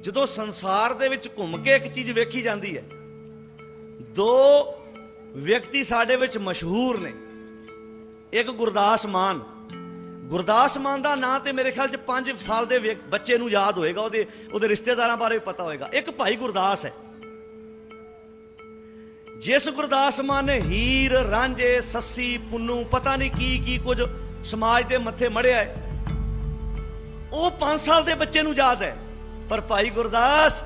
ਜਦੋਂ ਸੰਸਾਰ ਦੇ ਵਿੱਚ ਘੁੰਮ ਕੇ ਇੱਕ ਚੀਜ਼ ਵੇਖੀ ਜਾਂਦੀ ਹੈ, ਦੋ ਵਿਅਕਤੀ ਸਾਡੇ ਵਿੱਚ ਮਸ਼ਹੂਰ ਨੇ। ਇੱਕ ਗੁਰਦਾਸ ਮਾਨ। ਗੁਰਦਾਸ ਮਾਨ ਦਾ ਨਾਂ ਤੇ ਮੇਰੇ ਖਿਆਲ ਚ 5 ਸਾਲ ਦੇ ਵਿਅਕ- ਬੱਚੇ ਨੂੰ ਯਾਦ ਹੋਏਗਾ, ਉਹਦੇ ਉਹਦੇ ਰਿਸ਼ਤੇਦਾਰਾਂ ਬਾਰੇ ਪਤਾ ਹੋਏਗਾ। ਇੱਕ ਭਾਈ ਗੁਰਦਾਸ ਹੈ। ਜਿਸ ਗੁਰਦਾਸ ਮਾਨ ਨੇ ਹੀਰ, ਰਾਂਝੇ, ਸੱਸੀ, ਪੁੰਨੂ, ਪਤਾ ਨਹੀਂ ਕੀ ਕੀ ਕੁਝ ਸਮਾਜ ਦੇ ਮੱਥੇ ਮੜਿਆ ਹੈ, ਉਹ 5 ਸਾਲ ਦੇ ਬੱਚੇ ਨੂੰ ਯਾਦ ਹੈ। ਪਰ ਭਾਈ ਗੁਰਦਾਸ,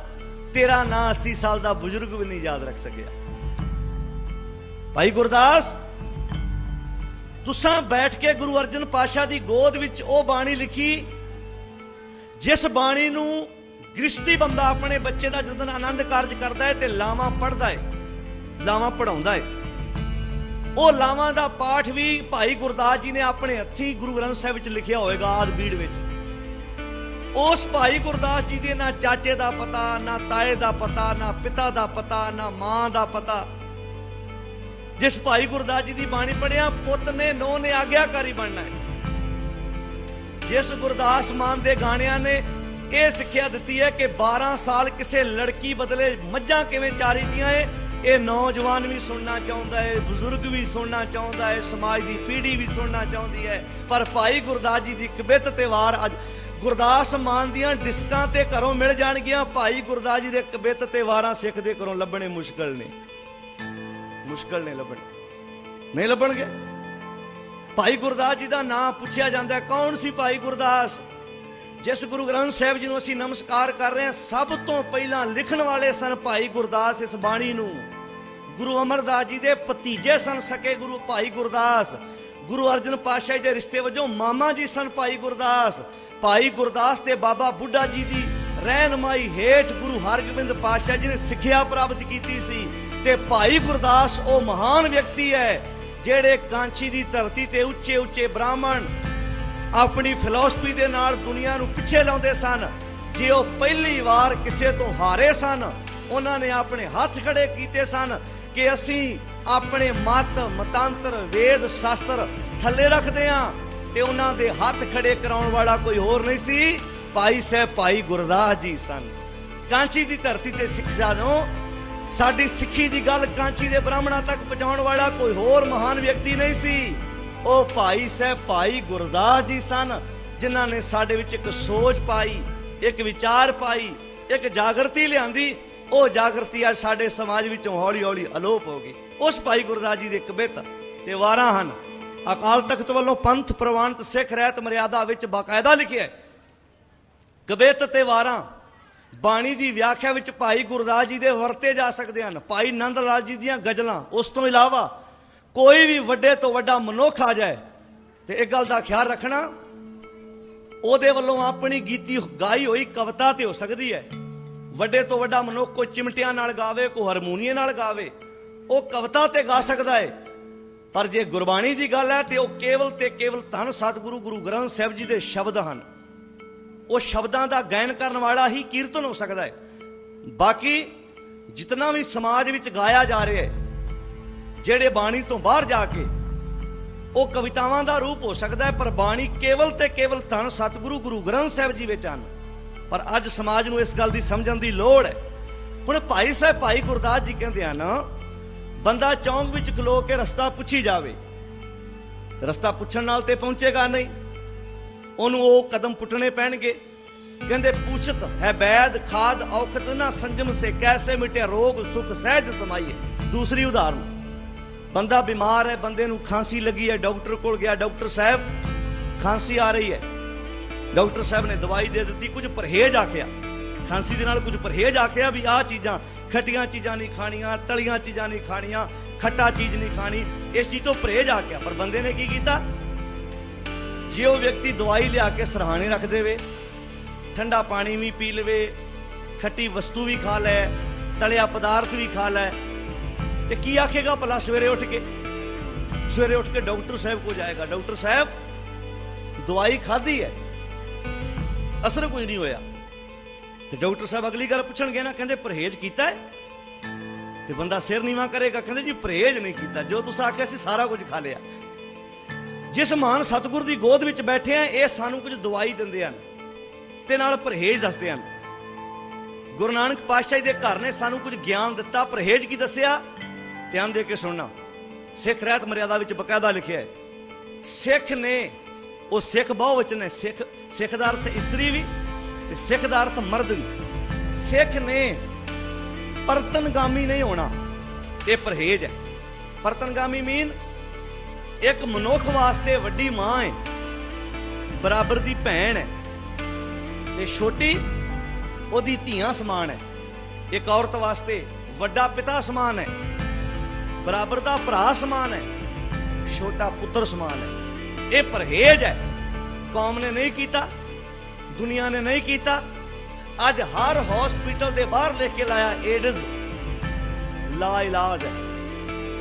ਤੇਰਾ ਨਾਂ 80 ਸਾਲ ਦਾ ਬਜ਼ੁਰਗ ਵੀ ਨਹੀਂ ਯਾਦ ਰੱਖ ਸਕਿਆ। ਭਾਈ ਗੁਰਦਾਸ, ਤੁਸਾਂ ਬੈਠ ਕੇ ਗੁਰੂ ਅਰਜਨ ਪਾਸ਼ਾ ਦੀ ਗੋਦ ਵਿੱਚ ਉਹ ਬਾਣੀ ਲਿਖੀ, ਜਿਸ ਬਾਣੀ ਨੂੰ ਗ੍ਰਸਤੀ ਬੰਦਾ ਆਪਣੇ ਬੱਚੇ ਦਾ ਜਦੋਂ ਆਨੰਦ ਕਾਰਜ ਕਰਦਾ ਹੈ ਤੇ ਲਾਵਾਂ ਪੜਦਾ ਹੈ, ਲਾਵਾਂ ਪੜਾਉਂਦਾ ਹੈ। ਉਹ ਲਾਵਾਂ ਦਾ ਪਾਠ ਵੀ ਭਾਈ ਗੁਰਦਾਸ ਜੀ ਨੇ ਆਪਣੇ ਹੱਥੀਂ ਗੁਰੂ ਗ੍ਰੰਥ ਸਾਹਿਬ ਵਿੱਚ ਲਿਖਿਆ ਹੋਵੇਗਾ ਆਦ ਬੀੜ ਵਿੱਚ। ਉਸ ਭਾਈ ਗੁਰਦਾਸ ਜੀ ਦੇ ਨਾ ਚਾਚੇ ਦਾ ਪਤਾ, ਨਾ ਤਾਏ ਦਾ ਪਤਾ, ਨਾ ਪਿਤਾ ਦਾ ਪਤਾ, ਨਾ ਮਾਂ ਦਾ ਪਤਾ। ਜਿਸ ਭਾਈ ਗੁਰਦਾਸ ਜੀ ਦੀ ਬਾਣੀ ਪੜਿਆ ਪੁੱਤ ਨੇ, ਨੋ ਨੇ ਆਗਿਆਕਾਰੀ ਬਣਨਾ ਹੈ। ਜਿਸ ਗੁਰਦਾਸ ਮਾਨ ਦੇ ਗਾਣਿਆਂ ਨੇ ਇਹ ਸਿੱਖਿਆ ਦਿੱਤੀ ਹੈ ਕਿ 12 ਸਾਲ ਕਿਸੇ ਲੜਕੀ ਬਦਲੇ ਮੱਝਾਂ ਕਿਵੇਂ ਚਾਰੀਦੀਆਂ ਏ, ਇਹ ਨੌਜਵਾਨ ਵੀ ਸੁਣਨਾ ਚਾਹੁੰਦਾ ਹੈ ਬਜ਼ੁਰਗ ਵੀ ਸੁਣਨਾ ਚਾਹੁੰਦਾ ਹੈ ਸਮਾਜ ਦੀ ਪੀੜ੍ਹੀ ਵੀ ਸੁਣਨਾ ਚਾਹੁੰਦੀ ਹੈ। ਪਰ ਭਾਈ ਗੁਰਦਾਸ ਜੀ ਦੀ ਕਬਿੱਤ ਤੇ ਵਾਰ ਅੱਜ ਗੁਰਦਾਸ ਮਾਨ ਦੀਆਂ ਡਿਸਕਾਂ ਤੇ ਘਰੋਂ ਮਿਲ ਜਾਣਗੀਆਂ। ਭਾਈ ਗੁਰਦਾਸ ਜੀ ਦੇ ਕਬਿੱਤ ਤੇ ਵਾਰਾਂ ਸਿੱਖ ਦੇ ਘਰੋਂ ਲੱਭਣੇ ਮੁਸ਼ਕਲ ਨੇ। ਮੁਸ਼ਕਲ ਨੇ ਲੱਭਣੇ। ਨਹੀਂ ਲੱਭਣਗੇ? ਭਾਈ ਗੁਰਦਾਸ ਜੀ ਦਾ ਨਾਮ ਪੁੱਛਿਆ ਜਾਂਦਾ ਹੈ। ਕੌਣ ਸੀ ਭਾਈ ਗੁਰਦਾਸ? ਜਿਸ ਗੁਰੂ ਗ੍ਰੰਥ ਸਾਹਿਬ ਜੀ ਨੂੰ ਅਸੀਂ ਨਮਸਕਾਰ ਕਰ ਰਹੇ ਹਾਂ, ਸਭ ਤੋਂ ਪਹਿਲਾਂ ਲਿਖਣ ਵਾਲੇ ਸਨ ਭਾਈ ਗੁਰਦਾਸ ਇਸ ਬਾਣੀ ਨੂੰ। ਗੁਰੂ ਅਮਰਦਾਸ ਜੀ ਦੇ ਭਤੀਜੇ ਸਨ ਸਕੇ ਗੁਰੂ ਭਾਈ ਗੁਰਦਾਸ। ਗੁਰੂ ਅਰਜਨ ਪਾਤਸ਼ਾਹ ਜੀ ਦੇ ਰਿਸ਼ਤੇ ਵਜੋਂ ਮਾਮਾ ਜੀ ਸਨ ਭਾਈ ਗੁਰਦਾਸ। ਭਾਈ ਗੁਰਦਾਸ ਤੇ ਬਾਬਾ ਬੁੱਢਾ ਜੀ ਦੀ ਰਹਿਨਮਾਈ ਹੇਠ ਗੁਰੂ ਹਰਗੋਬਿੰਦ ਪਾਤਸ਼ਾਹ ਜੀ ਨੇ ਸਿੱਖਿਆ ਪ੍ਰਾਪਤ ਕੀਤੀ ਸੀ ਤੇ ਭਾਈ ਗੁਰਦਾਸ ਉਹ ਮਹਾਨ ਵਿਅਕਤੀ ਹੈ ਜਿਹੜੇ ਕਾਂਚੀ ਦੀ ਧਰਤੀ ਤੇ ਉੱਚੇ ਉੱਚੇ ਬ੍ਰਾਹਮਣ ਆਪਣੀ ਫਿਲਾਸਫੀ ਦੇ ਨਾਲ ਦੁਨੀਆ ਨੂੰ ਪਿੱਛੇ ਲਾਉਂਦੇ ਸਨ। ਜੇ ਉਹ ਪਹਿਲੀ ਵਾਰ ਕਿਸੇ ਤੋਂ ਹਾਰੇ ਸਨ, ਉਹਨਾਂ ਨੇ ਆਪਣੇ ਹੱਥ ਖੜੇ ਕੀਤੇ ਸਨ ਕਿ ਅਸੀਂ ਆਪਣੇ ਮਤ, ਮਤਾਂਤਰ, ਵੇਦ, ਸ਼ਾਸਤਰ ਥੱਲੇ ਰੱਖਦੇ ਹਾਂ ਤੇ ਉਹਨਾਂ ਦੇ ਹੱਥ ਖੜੇ ਕਰਾਉਣ ਵਾਲਾ ਕੋਈ ਹੋਰ ਨਹੀਂ ਸੀ ਭਾਈ ਸਾਹਿਬ, ਭਾਈ ਗੁਰਦਾਸ ਜੀ ਸਨ। ਕਾਂਚੀ ਦੀ ਧਰਤੀ ਤੇ ਸਿੱਖਿਆ ਨੂੰ ਸਾਡੀ ਸਿੱਖੀ ਦੀ ਗੱਲ ਕਾਂਚੀ ਦੇ ਬ੍ਰਾਹਮਣਾਂ ਤੱਕ ਪਹੁੰਚਾਉਣ ਵਾਲਾ ਕੋਈ ਹੋਰ ਮਹਾਨ ਵਿਅਕਤੀ ਨਹੀਂ ਸੀ। ਉਹ ਭਾਈ ਸਾਹਿਬ, ਭਾਈ ਗੁਰਦਾਸ ਜੀ ਸਨ, ਜਿਨ੍ਹਾਂ ਨੇ ਸਾਡੇ ਵਿੱਚ ਇੱਕ ਸੋਚ ਪਾਈ, ਇੱਕ ਵਿਚਾਰ ਪਾਈ, ਇੱਕ ਜਾਗਰਤੀ ਲਿਆਂਦੀ। ਉਹ ਜਾਗਰਤੀ ਅੱਜ ਸਾਡੇ ਸਮਾਜ ਵਿੱਚੋਂ ਹੌਲੀ-ਹੌਲੀ ਅਲੋਪ ਹੋ ਗਈ। ਉਸ ਭਾਈ ਗੁਰਦਾਸ ਜੀ ਦੇ ਕਬਿਤ ਤੇ ਵਾਰਾਂ ਹਨ। ਅਕਾਲ ਤਖਤ ਵੱਲੋਂ ਪੰਥ ਪ੍ਰਵਾਨਿਤ ਸਿੱਖ ਰਹਿਤ ਮਰਿਆਦਾ ਵਿੱਚ ਬਾਕਾਇਦਾ ਲਿਖਿਆ ਹੈ। ਕਬਿਤ ਤੇ ਵਾਰਾਂ ਬਾਣੀ ਦੀ ਵਿਆਖਿਆ ਵਿੱਚ ਭਾਈ ਗੁਰਦਾਸ ਜੀ ਦੇ ਵਰਤੇ ਜਾ ਸਕਦੇ ਹਨ। ਭਾਈ ਨੰਦ ਲਾਲ ਜੀ ਦੀਆਂ ਗਜ਼ਲਾਂ ਉਸ ਤੋਂ ਇਲਾਵਾ ਕੋਈ ਵੀ ਵੱਡੇ ਤੋਂ ਵੱਡਾ ਮਨੁੱਖ ਆ ਜਾਏ ਤੇ ਇਹ ਗੱਲ ਦਾ ਖਿਆਲ ਰੱਖਣਾ, ਉਹਦੇ ਵੱਲੋਂ ਆਪਣੀ ਗੀਤੀ ਗਾਈ ਹੋਈ ਕਵਿਤਾ ਤੇ ਹੋ ਸਕਦੀ ਹੈ। ਵੱਡੇ ਤੋਂ ਵੱਡਾ ਮਨੁੱਖ ਕੋਈ ਚਿਮਟਿਆਂ ਨਾਲ ਗਾਵੇ, ਕੋਈ ਹਾਰਮੋਨੀਅਮ ਨਾਲ ਗਾਵੇ ਉਹ ਕਵਿਤਾ ਤੇ ਗਾ ਸਕਦਾ ਹੈ ਪਰ ਜੇ ਗੁਰਬਾਣੀ ਦੀ ਗੱਲ ਹੈ ਤੇ ਉਹ ਕੇਵਲ ਤੇ ਕੇਵਲ ਧੰਨ ਸਤਿਗੁਰੂ ਗੁਰੂ ਗ੍ਰੰਥ ਸਾਹਿਬ ਜੀ ਦੇ ਸ਼ਬਦ ਹਨ। ਉਹ ਸ਼ਬਦਾਂ ਦਾ ਗਾਇਨ ਕਰਨ ਵਾਲਾ ਹੀ ਕੀਰਤਨ ਹੋ ਸਕਦਾ ਹੈ ਬਾਕੀ ਜਿਤਨਾ ਵੀ ਸਮਾਜ ਵਿੱਚ ਗਾਇਆ ਜਾ ਰਿਹਾ ਹੈ ਜਿਹੜੇ ਬਾਣੀ ਤੋਂ ਬਾਹਰ ਜਾ ਕੇ ਉਹ ਕਵਿਤਾਵਾਂ ਦਾ ਰੂਪ ਹੋ ਸਕਦਾ ਹੈ ਪਰ ਬਾਣੀ ਕੇਵਲ ਤੇ ਕੇਵਲ ਧੰਨ ਸਤਿਗੁਰੂ ਗੁਰੂ ਗ੍ਰੰਥ ਸਾਹਿਬ ਜੀ ਵਿੱਚ ਹਨ। ਪਰ ਅੱਜ ਸਮਾਜ ਨੂੰ ਇਸ ਗੱਲ ਦੀ ਸਮਝਣ ਦੀ ਲੋੜ ਹੈ ਹੁਣ ਭਾਈ ਸਾਹਿਬ, ਭਾਈ ਗੁਰਦਾਸ ਜੀ ਕਹਿੰਦੇ ਹਨ ਬੰਦਾ ਚੌਂਕ ਵਿੱਚ ਖਲੋ ਕੇ ਰਸਤਾ ਪੁੱਛੀ ਜਾਵੇ। ਰਸਤਾ ਪੁੱਛਣ ਨਾਲ ਤੇ ਪਹੁੰਚੇਗਾ ਨਹੀਂ। ਉਹਨੂੰ ਉਹ ਕਦਮ ਪੁੱਟਣੇ ਪੈਣਗੇ। ਕਹਿੰਦੇ, ਪੁੱਛਤ ਹੈ ਬੈਦ, ਖਾਦ, ਔਖਤ ਨਾ ਸੰਜਮ ਸੇ ਕੈਸੇ ਮਿਟੇ ਰੋਗ, ਸੁਖ ਸਹਿਜ ਸਮਾਈਏ। ਦੂਸਰੀ ਉਦਾਹਰਨ, ਬੰਦਾ ਬਿਮਾਰ ਹੈ, ਬੰਦੇ ਨੂੰ ਖਾਂਸੀ ਲੱਗੀ ਹੈ, ਡਾਕਟਰ ਕੋਲ ਗਿਆ, ਡਾਕਟਰ ਸਾਹਿਬ, ਖਾਂਸੀ ਆ ਰਹੀ ਹੈ। ਡਾਕਟਰ ਸਾਹਿਬ ਨੇ ਦਵਾਈ ਦੇ ਦਿੱਤੀ, ਕੁਝ ਪਰਹੇਜ਼ ਆਖਿਆ। ਖਾਂਸੀ ਦੇ ਨਾਲ ਕੁਝ ਪਰਹੇਜ਼ ਆਖਿਆ ਵੀ ਆਹ ਚੀਜ਼ਾਂ ਖੱਟੀਆਂ ਚੀਜ਼ਾਂ ਨਹੀਂ ਖਾਣੀਆਂ, ਤਲੀਆਂ ਚੀਜ਼ਾਂ ਨਹੀਂ ਖਾਣੀਆਂ, ਖੱਟਾ ਚੀਜ਼ ਨਹੀਂ ਖਾਣੀ, ਇਸ ਚੀਜ਼ ਤੋਂ ਪਰਹੇਜ਼ ਆਖਿਆ। ਪਰ ਬੰਦੇ ਨੇ ਕੀ ਕੀਤਾ? ਜੇ ਉਹ ਵਿਅਕਤੀ ਦਵਾਈ ਲਿਆ ਕੇ ਸਰਹਾਣੇ ਰੱਖ ਦੇਵੇ, ਠੰਡਾ ਪਾਣੀ ਵੀ ਪੀ ਲਵੇ, ਖੱਟੀ ਵਸਤੂ ਵੀ ਖਾ ਲੈ, ਤਲਿਆ ਪਦਾਰਥ ਵੀ ਖਾ ਲੈ, ਤੇ ਕੀ ਆਖੇਗਾ ਭਲਾ ਸਵੇਰੇ ਉੱਠ ਕੇ? ਸਵੇਰੇ ਉੱਠ ਕੇ ਡਾਕਟਰ ਸਾਹਿਬ ਕੋ ਜਾਏਗਾ। ਡਾਕਟਰ ਸਾਹਿਬ, ਦਵਾਈ ਖਾਧੀ ਹੈ? ਅਸਰ ਕੁਝ ਨਹੀਂ ਹੋਇਆ। ਤੇ ਡਾਕਟਰ ਸਾਹਿਬ ਅਗਲੀ ਗੱਲ ਪੁੱਛਣਗੇ ਨਾ, ਕਹਿੰਦੇ ਪਰਹੇਜ਼ ਕੀਤਾ ਹੈ? ਤੇ ਬੰਦਾ ਸਿਰ ਨੀਵਾ ਕਰੇਗਾ, ਕਹਿੰਦੇ ਜੀ ਪਰਹੇਜ਼ ਨਹੀਂ ਕੀਤਾ, ਜੋ ਤੁਸੀਂ ਆਖਿਆ ਸੀ ਸਾਰਾ ਕੁਝ ਖਾ ਲਿਆ। ਜਿਸ ਮਹਾਨ ਸਤਿਗੁਰ ਦੀ ਗੋਦ ਵਿੱਚ ਬੈਠੇ ਆ, ਇਹ ਸਾਨੂੰ ਕੁਝ ਦਵਾਈ ਦਿੰਦੇ ਹਨ, ਤੇ ਨਾਲ ਪਰਹੇਜ਼ ਦੱਸਦੇ ਹਨ। ਗੁਰੂ ਨਾਨਕ ਪਾਤਸ਼ਾਹ ਜੀ ਦੇ ਘਰ ਨੇ ਸਾਨੂੰ ਕੁਝ ਗਿਆਨ ਦਿੱਤਾ, ਪਰਹੇਜ ਕੀ ਦੱਸਿਆ? ਧਿਆਨ ਦੇ ਕੇ ਸੁਣਨਾ। ਸਿੱਖ ਰਹਿਤ ਮਰਿਆਦਾ ਵਿੱਚ ਬਕਾਇਦਾ ਲਿਖਿਆ ਹੈ। ਸਿੱਖ ਨੇ, ਉਹ ਸਿੱਖ ਬਹੁਵਚਨ ਹੈ ਸਿੱਖ ਸਿੱਖ ਦਾ ਅਰਥ ਇਸਤਰੀ ਵੀ ਤੇ ਸਿੱਖ ਦਾ ਅਰਥ ਮਰਦ ਵੀ। ਸਿੱਖ ਨੇ ਪਰਤਨਗਾਮੀ ਨਹੀਂ ਹੋਣਾ, ਇਹ ਪਰਹੇਜ ਹੈ। ਪਰਤਨਗਾਮੀ ਮੀਨ ਇੱਕ ਮਨੁੱਖ ਵਾਸਤੇ ਵੱਡੀ ਮਾਂ ਹੈ, ਬਰਾਬਰ ਦੀ ਭੈਣ ਹੈ, ਤੇ ਛੋਟੀ ਉਹਦੀ ਧੀਆਂ ਸਮਾਨ ਹੈ। ਇੱਕ ਔਰਤ ਵਾਸਤੇ ਵੱਡਾ ਪਿਤਾ ਸਮਾਨ ਹੈ, ਬਰਾਬਰ ਦਾ ਭਰਾ ਸਮਾਨ ਹੈ, ਛੋਟਾ ਪੁੱਤਰ ਸਮਾਨ ਹੈ। ਇਹ ਪਰਹੇਜ ਹੈ। ਕੌਮ ਨੇ ਨਹੀਂ ਕੀਤਾ। ਦੁਨੀਆ ਨੇ ਨਹੀਂ ਕੀਤਾ। ਅੱਜ ਹਰ ਹਸਪੀਟਲ ਦੇ ਬਾਹਰ ਲਿਖ ਕੇ ਲਾਇਆ ਏਡਜ਼ ਲਾ ਇਲਾਜ ਹੈ।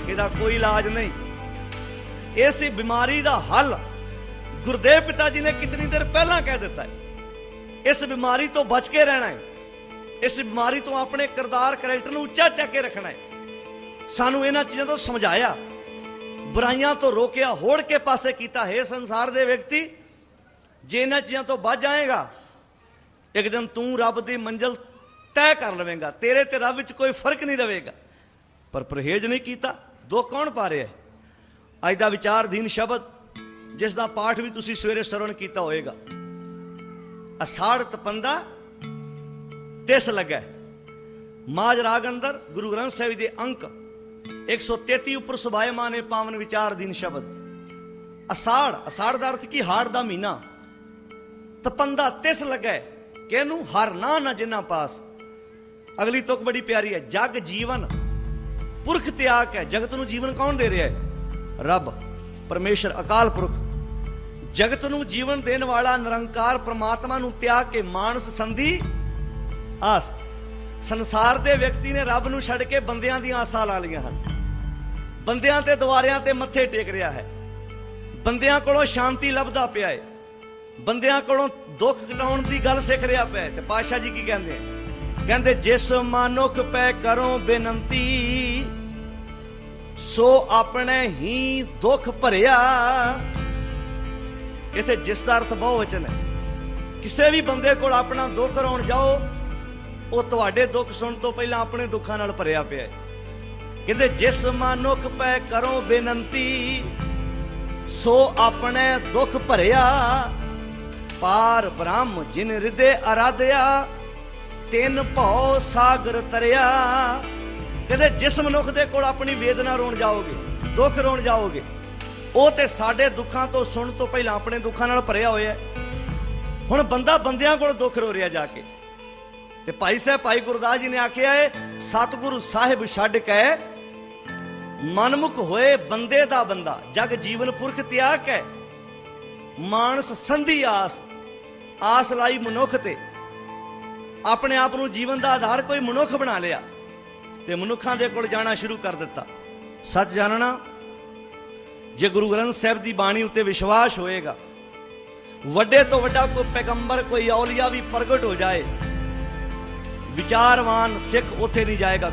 ਇਹਦਾ ਕੋਈ ਇਲਾਜ ਨਹੀਂ। ਇਸ ਬਿਮਾਰੀ ਦਾ ਹੱਲ ਗੁਰਦੇਵ ਪਿਤਾ ਜੀ ਨੇ ਕਿਤਨੀ ਦੇਰ ਪਹਿਲਾਂ ਕਹਿ ਦਿੱਤਾ ਹੈ। ਇਸ ਬਿਮਾਰੀ ਤੋਂ ਬਚ ਕੇ ਰਹਿਣਾ ਹੈ। ਇਸ ਬਿਮਾਰੀ ਤੋਂ ਆਪਣੇ ਕਿਰਦਾਰ, ਕਰੈਕਟਰ ਨੂੰ ਉੱਚਾ ਚੱਕ ਕੇ ਰੱਖਣਾ ਹੈ। ਸਾਨੂੰ ਇਹਨਾਂ ਚੀਜ਼ਾਂ ਤੋਂ ਸਮਝਾਇਆ। ਬੁਰਾਈਆਂ ਤੋਂ ਰੋਕਿਆ, ਹੋੜ ਕੇ ਪਾਸੇ ਕੀਤਾ। ਹੈ ਸੰਸਾਰ ਦੇ ਵਿਅਕਤੀ ਜੇ ਇਹਨਾਂ ਚੀਜ਼ਾਂ ਤੋਂ ਬਚ ਜਾਏਗਾ, ਇੱਕ ਦਿਨ ਤੂੰ ਰੱਬ ਦੀ ਮੰਜ਼ਲ ਤੈਅ ਕਰ ਲਵੇਂਗਾ, ਤੇਰੇ ਤੇ ਰੱਬ ਵਿੱਚ ਕੋਈ ਫ਼ਰਕ ਨਹੀਂ ਰਹੇਗਾ ਪਰ ਪਰਹੇਜ਼ ਨਹੀਂ ਕੀਤਾ ਦੋ ਕੌਣ ਪਾ ਰਿਹਾ ਅੱਜ ਦਾ ਵਿਚਾਰਧੀਨ ਸ਼ਬਦ, ਜਿਸ ਦਾ ਪਾਠ ਵੀ ਤੁਸੀਂ ਸਵੇਰੇ ਸਰਵਣ ਕੀਤਾ ਹੋਏਗਾ। ਅਸਾੜ ਤਪੰਦਾ ਤਿਸ ਲੱਗਾ। ਮਾਜ ਰਾਗ ਅੰਦਰ ਗੁਰੂ ਗ੍ਰੰਥ ਸਾਹਿਬ ਜੀ ਦੇ ਅੰਕ 133 ਉੱਪਰ ਸੁਭਾਇਮਾਨ ਹੈ ਪਾਵਨ ਵਿਚਾਰਧੀਨ ਸ਼ਬਦ। ਅਸਾੜ ਅਸਾੜ ਦਾ ਅਰਥ ਕੀ? ਹਾੜ ਦਾ ਮਹੀਨਾ। ਤਪੰਦਾ ਤਿਸ ਲੱਗਾ, ਕਿਹਨੂੰ ਹਰ ਨਾ ਨਾ ਜਿੰਨਾ ਪਾਸ। ਅਗਲੀ ਤੁਕ ਬੜੀ ਪਿਆਰੀ ਹੈ, ਜਗ ਜੀਵਨ ਪੁਰਖ ਤਿਆਗ ਹੈ, ਜਗਤ ਨੂੰ ਜੀਵਨ ਕੌਣ ਦੇ ਰਿਹਾ ਹੈ? ਰੱਬ, ਪਰਮੇਸ਼ਰ, ਅਕਾਲ ਪੁਰਖ। ਜਗਤ ਨੂੰ ਜੀਵਨ ਦੇਣ ਵਾਲਾ ਨਿਰੰਕਾਰ ਪ੍ਰਮਾਤਮਾ ਨੂੰ ਤਿਆਗ ਕੇ ਮਾਨਸ ਸੰਧੀ ਆਸ। ਸੰਸਾਰ ਦੇ ਵਿਅਕਤੀ ਨੇ ਰੱਬ ਨੂੰ ਛੱਡ ਕੇ ਬੰਦਿਆਂ ਦੀਆਂ ਆਸਾਂ ਲਾ ਲਈਆਂ ਹਨ। ਬੰਦਿਆਂ ਤੇ ਦੁਆਰਿਆਂ ਤੇ ਮੱਥੇ ਟੇਕ ਰਿਹਾ ਹੈ। ਬੰਦਿਆਂ ਕੋਲੋਂ ਸ਼ਾਂਤੀ ਲੱਭਦਾ ਪਿਆ ਹੈ। ਬੰਦਿਆਂ ਕੋਲੋਂ ਦੁੱਖ ਘਟਾਉਣ ਦੀ ਗੱਲ ਸਿੱਖ ਰਿਹਾ ਪਿਆ ਤੇ ਪਾਤਸ਼ਾਹ ਜੀ ਕੀ ਕਹਿੰਦੇ ਕਹਿੰਦੇ, ਜਿਸ ਮਨੁੱਖ ਪੈ ਕਰੋ ਬੇਨੰਤੀ, ਸੋ ਆਪਣੇ ਹੀ ਦੁੱਖ ਭਰਿਆ। ਇਥੇ ਜਿਸ ਦਾ ਅਰਥ ਬਹੁ ਵਚਨ ਹੈ। ਕਿਸੇ ਵੀ ਬੰਦੇ ਕੋਲ ਆਪਣਾ ਦੁੱਖ ਰੋਣ ਜਾਓ, ਉਹ ਤੁਹਾਡੇ ਦੁੱਖ ਸੁਣਨ ਤੋਂ ਪਹਿਲਾਂ ਆਪਣੇ ਦੁੱਖਾਂ ਨਾਲ ਭਰਿਆ ਪਿਆ ਹੈ। ਕਹਿੰਦੇ, ਜਿਸ ਮਨੁੱਖ ਪੈ ਕਰੋ ਬੇਨੰਤੀ, ਸੋ ਆਪਣੇ ਦੁੱਖ ਭਰਿਆ। ਪਾਰ ਬ੍ਰਹਮ ਜਿਨ ਹਿਰਦੇ ਅਰਾਧਿਆ, ਤਿੰਨ ਭਉ ਸਾਗਰ ਤਰਿਆ। ਕਹਿੰਦੇ ਜਿਸ ਮਨੁੱਖ ਦੇ ਕੋਲ ਆਪਣੀ ਵੇਦਨਾ ਰੋਣ ਜਾਓਗੇ, ਦੁੱਖ ਰੋਣ ਜਾਓਗੇ, ਉਹ ਤੇ ਸਾਡੇ ਦੁੱਖਾਂ ਤੋਂ ਸੁਣ ਤੋਂ ਪਹਿਲਾਂ ਆਪਣੇ ਦੁੱਖਾਂ ਨਾਲ ਭਰਿਆ ਹੋਇਆ ਹੁਣ ਬੰਦਾ ਬੰਦਿਆਂ ਕੋਲ ਦੁੱਖ ਰੋ ਰਿਹਾ ਜਾ ਕੇ। ਤੇ ਭਾਈ ਸਾਹਿਬ, ਭਾਈ ਗੁਰਦਾਸ ਜੀ ਨੇ ਆਖਿਆ ਏ, ਸਤਿਗੁਰੂ ਸਾਹਿਬ ਛੱਡ ਕੇ ਮਨਮੁਖ ਹੋਏ ਬੰਦੇ ਦਾ ਬੰਦਾ, ਜਗ ਜੀਵਨ ਪੁਰਖ ਤਿਆਗ ਹੈ ਮਾਨਸ ਸੰਧੀ ਆਸ ਆਸ ਲਾਈ ਮਨੁੱਖ ਤੇ। ਆਪਣੇ ਆਪ ਨੂੰ ਜੀਵਨ ਦਾ ਆਧਾਰ ਕੋਈ ਮਨੁੱਖ ਬਣਾ ਲਿਆ ਤੇ ਮਨੁੱਖਾਂ ਦੇ ਕੋਲ ਜਾਣਾ ਸ਼ੁਰੂ ਕਰ ਦਿੱਤਾ। ਸੱਚ ਜਾਣਨਾ, ਜੇ ਗੁਰੂ ਗ੍ਰੰਥ ਸਾਹਿਬ ਦੀ ਬਾਣੀ ਉੱਤੇ ਵਿਸ਼ਵਾਸ ਹੋਏਗਾ, ਵੱਡੇ ਤੋਂ ਵੱਡਾ ਕੋਈ ਪੈਗੰਬਰ, ਕੋਈ ਔਲੀਆ ਵੀ ਪ੍ਰਗਟ ਹੋ ਜਾਏ, ਵਿਚਾਰਵਾਨ ਸਿੱਖ ਉੱਥੇ ਨਹੀਂ ਜਾਏਗਾ।